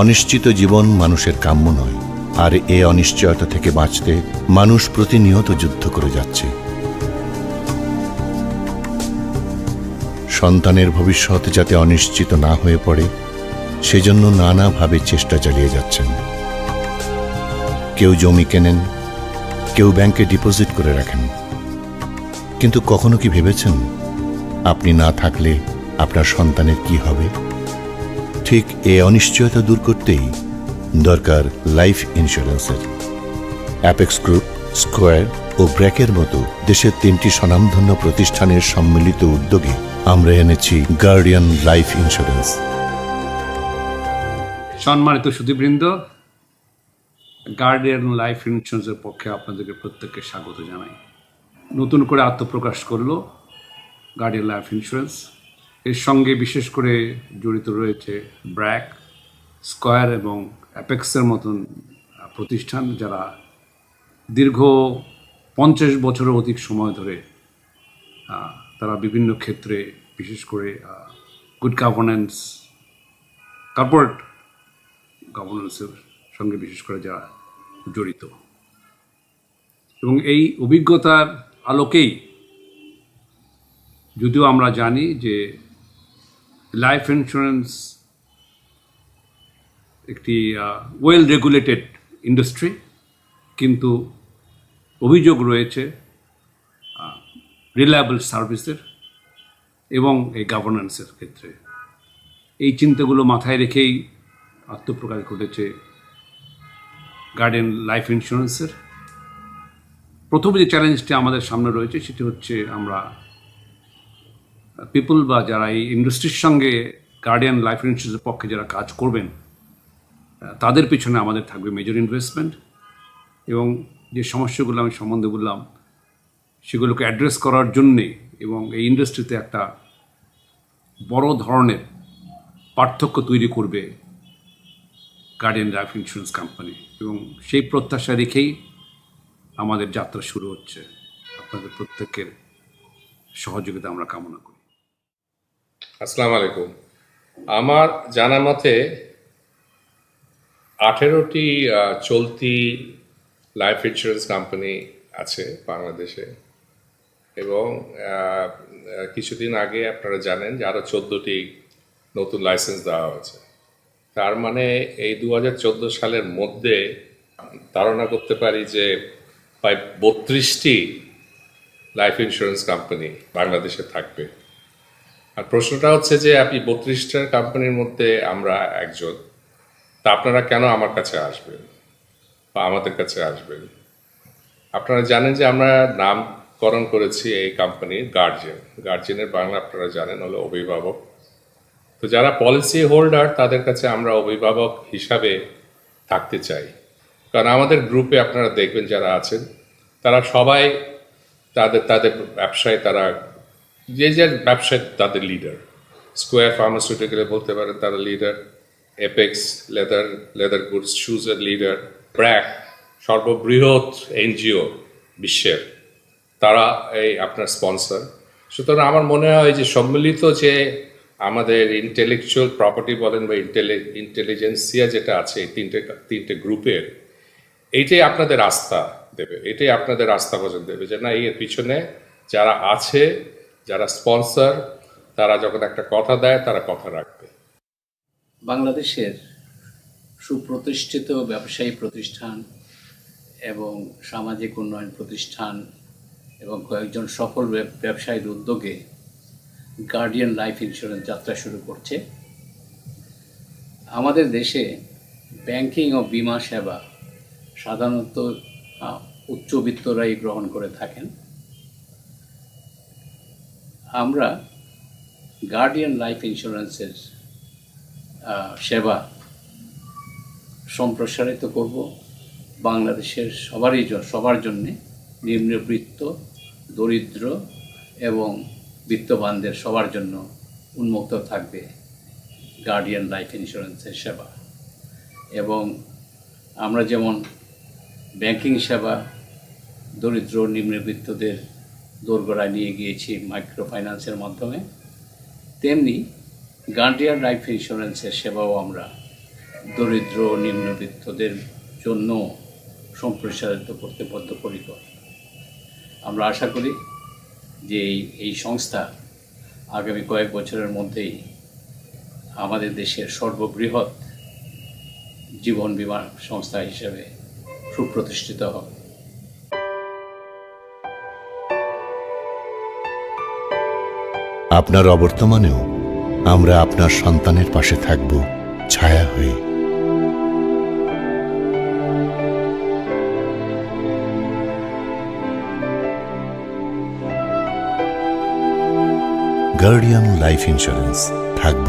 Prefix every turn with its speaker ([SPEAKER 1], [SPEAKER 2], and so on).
[SPEAKER 1] অনিশ্চিত জীবন মানুষের কাম্য নয়, আর এ অনিশ্চয়তা থেকে বাঁচতে মানুষ প্রতিনিয়ত যুদ্ধ করে যাচ্ছে। সন্তানের ভবিষ্যৎ যাতে অনিশ্চিত না হয়ে পড়ে, সেজন্য নানাভাবে চেষ্টা চালিয়ে যাচ্ছেন। কেউ জমি কেনেন, কেউ ব্যাংকে ডিপোজিট করে রাখেন। কিন্তু কখনো কি ভেবেছেন, আপনি না থাকলে আপনার সন্তানের কি হবে? ঠিক এ অনিশ্চয়তা দূর করতেই দরকার লাইফ ইন্স্যুরেন্সের অ্যাপেক্স গ্রুপ স্কোয়ার ও ব্র্যাকের মতো দেশের তিনটি স্বনামধন্য প্রতিষ্ঠানের সম্মিলিত উদ্যোগে আমরা এনেছি গার্ডিয়ান লাইফ ইন্স্যুরেন্স
[SPEAKER 2] সম্মানিত সুদীবৃন্দ গার্ডিয়ান লাইফ ইন্স্যুরেন্সের পক্ষে আপনাদেরকে প্রত্যেককে স্বাগত জানাই। নতুন করে আত্মপ্রকাশ করল গার্ডিয়ান লাইফ ইন্স্যুরেন্স এর সঙ্গে বিশেষ করে জড়িত রয়েছে ব্র্যাক, স্কয়ার এবং অ্যাপেক্সের মতন প্রতিষ্ঠান যারা দীর্ঘ পঞ্চাশ বছরের অধিক সময় ধরে তারা বিভিন্ন ক্ষেত্রে বিশেষ করে গুড গভর্নেন্স কর্পোরেট গভর্নেন্সের সঙ্গে বিশেষ করে যারা জড়িত। এবং এই অভিজ্ঞতার আলোকেই যদিও আমরা জানি যে লাইফ ইন্স্যুরেন্স একটি ওয়েল রেগুলেটেড ইন্ডাস্ট্রি কিন্তু অভিযোগ রয়েছে রিলায়েবল সার্ভিসের এবং এই গভর্নেন্সের ক্ষেত্রে। এই চিন্তাগুলো মাথায় রেখেই আত্মপ্রকাশ ঘটেছে গার্ডেন লাইফ ইন্স্যুরেন্সের প্রথম যে চ্যালেঞ্জটি আমাদের সামনে রয়েছে, সেটি হচ্ছে আমরা পিপল বা যারা এই ইন্ডাস্ট্রির সঙ্গে গার্ডিয়ান লাইফ ইন্স্যুরেন্সের পক্ষে যারা কাজ করবেন তাদের পিছনে আমাদের থাকবে মেজর ইনভেস্টমেন্ট এবং যে সমস্যাগুলো আমি সম্বন্ধে বললাম, সেগুলোকে অ্যাড্রেস করার জন্যে এবং এই ইন্ডাস্ট্রিতে একটা বড় ধরনের পার্থক্য তৈরি করবে গার্ডিয়ান লাইফ ইন্স্যুরেন্স কোম্পানি এবং সেই প্রত্যাশা রেখেই আমাদের যাত্রা শুরু হচ্ছে। আপনাদের প্রত্যেকের সহযোগিতা আমরা কামনা করি।
[SPEAKER 3] আসসালামু আলাইকুম। আমার জানা মতে আঠেরোটি চলতি লাইফ ইন্স্যুরেন্স কোম্পানি আছে বাংলাদেশে এবং কিছুদিন আগে আপনারা জানেন যে আরও চোদ্দোটি নতুন লাইসেন্স দেওয়া হয়েছে। তার মানে এই দু হাজার চোদ্দ সালের মধ্যে ধারণা করতে পারি যে প্রায় বত্রিশটি লাইফ ইন্স্যুরেন্স কোম্পানি বাংলাদেশে থাকবে। আর প্রশ্নটা হচ্ছে যে আপনি বত্রিশটা কোম্পানির মধ্যে আমরা একজন, তা আপনারা কেন আমার কাছে আসবেন বা আমাদের কাছে আসবেন? আপনারা জানেন যে আমরা নামকরণ করেছি এই কোম্পানির গার্জিয়ান গার্জিয়ানের বাংলা আপনারা জানেন, হলো অভিভাবক। তো যারা পলিসি হোল্ডার তাদের কাছে আমরা অভিভাবক হিসাবে থাকতে চাই। কারণ আমাদের গ্রুপে আপনারা দেখবেন যারা আছেন, তারা সবাই তাদের তাদের ব্যবসায় তারা যে যে ব্যবসায় তাদের লিডার স্কোয়ার ফার্মাসিউটিক্যালে বলতে পারেন তারা leader Apex leather leather goods শুজের leader BRAC সর্ববৃহৎ এনজিও বিশ্বের। তারা এই আপনার স্পন্সর সুতরাং আমার মনে হয় যে সম্মিলিত যে আমাদের ইন্টেলেকচুয়াল প্রপার্টি বলেন বা ইন্টেলিজেন্সিয়া যেটা আছে তিনটে তিনটে গ্রুপের এইটাই আপনাদের আস্থা দেবে, এটাই আপনাদের আস্থা ভোজন দেবে যে না এর পিছনে যারা আছে যারা স্পন্সর, তারা যখন একটা কথা দেয়, তারা কথা রাখবে।
[SPEAKER 4] বাংলাদেশের সুপ্রতিষ্ঠিত ব্যবসায়ী প্রতিষ্ঠান এবং সামাজিক উন্নয়ন প্রতিষ্ঠান এবং কয়েকজন সফল ব্যবসায়ীর উদ্যোগে গার্ডিয়ান লাইফ ইন্স্যুরেন্স যাত্রা শুরু করছে। আমাদের দেশে ব্যাংকিং ও বিমা সেবা সাধারণত উচ্চবিত্তরাই গ্রহণ করে থাকেন। আমরা গার্ডিয়ান লাইফ ইন্স্যুরেন্সের সেবা সম্প্রসারিত করব বাংলাদেশের সবারই সবার জন্যে নিম্নবৃত্ত, দরিদ্র এবং বিত্তবানদের সবার জন্য উন্মুক্ত থাকবে গার্ডিয়ান লাইফ ইন্স্যুরেন্সের সেবা। এবং আমরা যেমন ব্যাংকিং সেবা, দরিদ্র, নিম্নবিত্তদের দোরগোড়ায় নিয়ে গিয়েছি মাইক্রো ফাইন্যান্সের মাধ্যমে। তেমনি গার্ডিয়ান লাইফ ইন্স্যুরেন্সের সেবাও আমরা দরিদ্র, নিম্নবিত্তদের জন্য সম্প্রসারিত করতে বদ্ধপরিকর। আমরা আশা করি যে এই এই সংস্থা আগামী কয়েক বছরের মধ্যেই আমাদের দেশের সর্ববৃহৎ জীবন বীমা সংস্থা হিসেবে সুপ্রতিষ্ঠিত হবে।
[SPEAKER 1] আপনার অবর্তমানেও আমরা আপনার সন্তানের পাশে থাকব ছায়া হয়ে। গার্ডিয়ান লাইফ ইন্স্যুরেন্স থাকব